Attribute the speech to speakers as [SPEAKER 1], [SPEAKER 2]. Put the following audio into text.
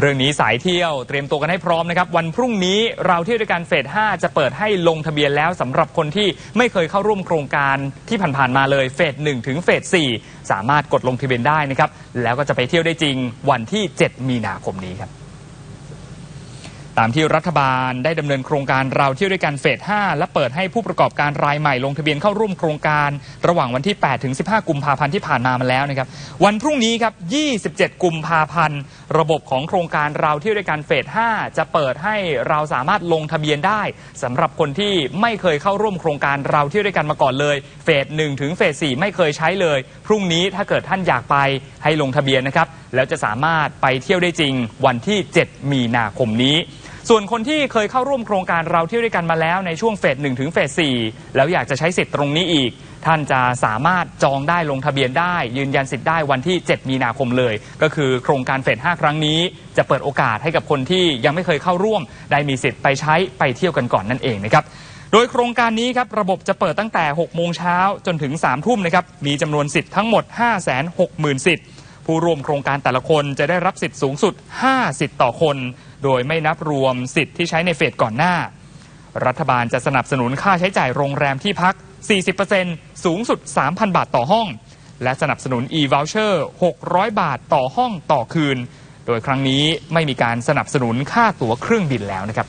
[SPEAKER 1] เรื่องนี้สายเที่ยวเตรียมตัวกันให้พร้อมนะครับ วันพรุ่งนี้เราเที่ยวด้วยกันเฟส 5 จะเปิดให้ลงทะเบียนแล้วสำหรับคนที่ไม่เคยเข้าร่วมโครงการที่ผ่านๆมาเลยเฟส 1 ถึงเฟส 4 สามารถกดลงทะเบียนได้นะครับ แล้วก็จะไปเที่ยวได้จริงวันที่ 7 มีนาคมนี้ครับ ตามที่รัฐบาลได้ดำเนินโครงการเราเที่ยวด้วยกันเฟส 5 และเปิดให้ผู้ประกอบการรายใหม่ลงทะเบียนเข้าร่วมโครงการระหว่างวันที่ 8 ถึง 15 กุมภาพันธ์ที่ผ่านมามาแล้วนะครับ วันพรุ่งนี้ครับ 27 กุมภาพันธ์ ระบบของโครงการเราเที่ยวด้วยกันเฟส 5 จะเปิดให้เราสามารถลงทะเบียนได้สำหรับคนที่ไม่เคยเข้าร่วมโครงการเราเที่ยวด้วยกันมาก่อนเลย เฟส 1 ถึงเฟส 4 ไม่เคยใช้เลย พรุ่งนี้ถ้าเกิดท่านอยากไปให้ลงทะเบียนนะครับแล้วจะสามารถไปเที่ยวได้จริงวันที่ 7 มีนาคมนี้ ส่วนคนที่เคยเข้าร่วมโครงการเราเที่ยวด้วยกันมาแล้วในช่วงเฟส1ถึงเฟส4แล้วอยากจะใช้สิทธิ์ตรงนี้อีก ท่านจะสามารถจองได้ลงทะเบียนได้ ยืนยันสิทธิ์ได้วันที่ 7 มีนาคมเลย ก็คือโครงการเฟส5ครั้งนี้จะเปิดโอกาสให้กับคนที่ยังไม่เคยเข้าร่วม ได้มีสิทธิ์ไปใช้ไปเที่ยวกันก่อนนั่นเองนะครับโดยโครงการนี้ครับระบบจะเปิดตั้งแต่ 6 โมงเช้าจนถึง 3 ทุ่มนะครับมีจำนวนสิทธิ์ทั้งหมด 560,000 สิทธิ์ ผู้ร่วมโครงการแต่ละคนจะได้รับสิทธิ์สูงสุด 5 สิทธิ์ต่อคน โดยไม่นับรวมสิทธิ์ที่ใช้ในเฟสก่อนหน้า รัฐบาลจะสนับสนุนค่าใช้จ่ายโรงแรมที่พัก 40%สูงสุด 3,000 บาทต่อห้อง และสนับสนุน e-voucher 600 บาทต่อห้องต่อคืน โดยครั้งนี้ไม่มีการสนับสนุนค่าตั๋วเครื่องบินแล้วนะครับ